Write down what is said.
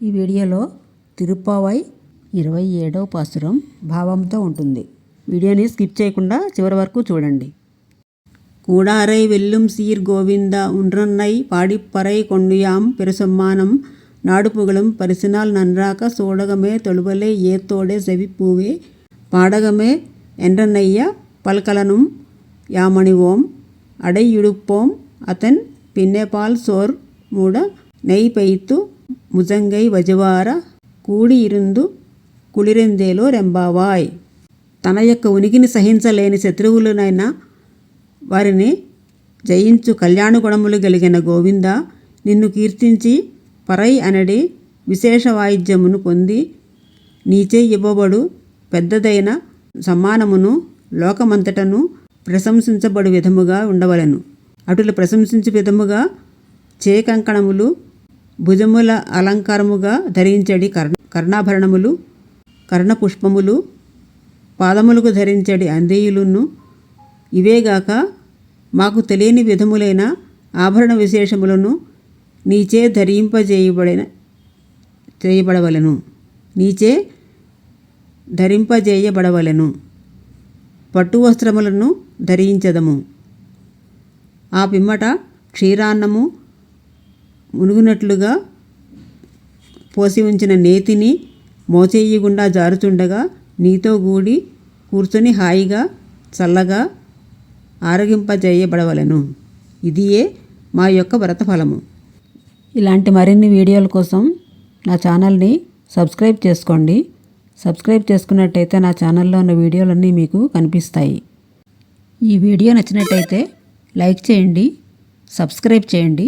ఈ వీడియోలో తిరుప్పావై ఇరవై ఏడవ పాసురం భావంతో ఉంటుంది వీడియోని స్కిప్ చేయకుండా చివరి వరకు చూడండి கூடாரை வெல்லும் சீர் கோவிந்தா உன்றன்னை பாடிப்பறை கொண்டுயாம் பெருசம்மானம் நாடு புகழும் பரிசினால் நன்றாக சோடகமே தொழுவலே ஏத்தோடே செவிப்பூவே பாடகமே என்றனைய பல்கலனும் யாமணிவோம் அடையுடுப்போம் అతన్ పిన్నెపాల్ సోర్ మూడ నెయ్యి పెయ్తు ముజంగై முஜங்கை కూడి ఇరుందు కుళిరెందేలో రెంబావాయ్. తన యొక్క ఉనికిని సహించలేని శత్రువులనైనా వారిని జయించు కళ్యాణ గుణములు కలిగిన గోవింద నిన్ను కీర్తించి పరై అనడి విశేష వాయిద్యమును పొంది నీచే ఇవ్వబడు పెద్దదైన సమ్మానమును లోకమంతటను ప్రశంసించబడు విధముగా ఉండవలెను. అటులు ప్రశంసించు విధముగా చేకంకణములు భుజముల అలంకారముగా ధరించడి కర్ణ కర్ణాభరణములు కర్ణపుష్పములు పాదములకు ధరించడి అందేయులును ఇవేగాక మాకు తెలియని విధములైన ఆభరణ విశేషములను నీచే ధరింపజేయబడిన చేయబడవలెను. నీచే ధరింపజేయబడవలెను. పట్టు వస్త్రములను ధరించదము. ఆ పిమ్మట క్షీరాన్నము మునుగునట్లుగా పోసి ఉంచిన నేతిని మోచేయకుండా జారుచుండగా నీతో గూడి కూర్చొని హాయిగా చల్లగా ఆరగింపజేయబడవలెను. ఇదియే మా యొక్క వ్రతఫలము ఇలాంటి మరిన్ని వీడియోల కోసం నా ఛానల్ని సబ్స్క్రైబ్ చేసుకోండి. సబ్స్క్రైబ్ చేసుకున్నట్టయితే నా ఛానల్లో ఉన్న వీడియోలన్నీ మీకు కనిపిస్తాయి. ఈ వీడియో నచ్చినట్టయితే లైక్ చేయండి సబ్స్క్రైబ్ చేయండి.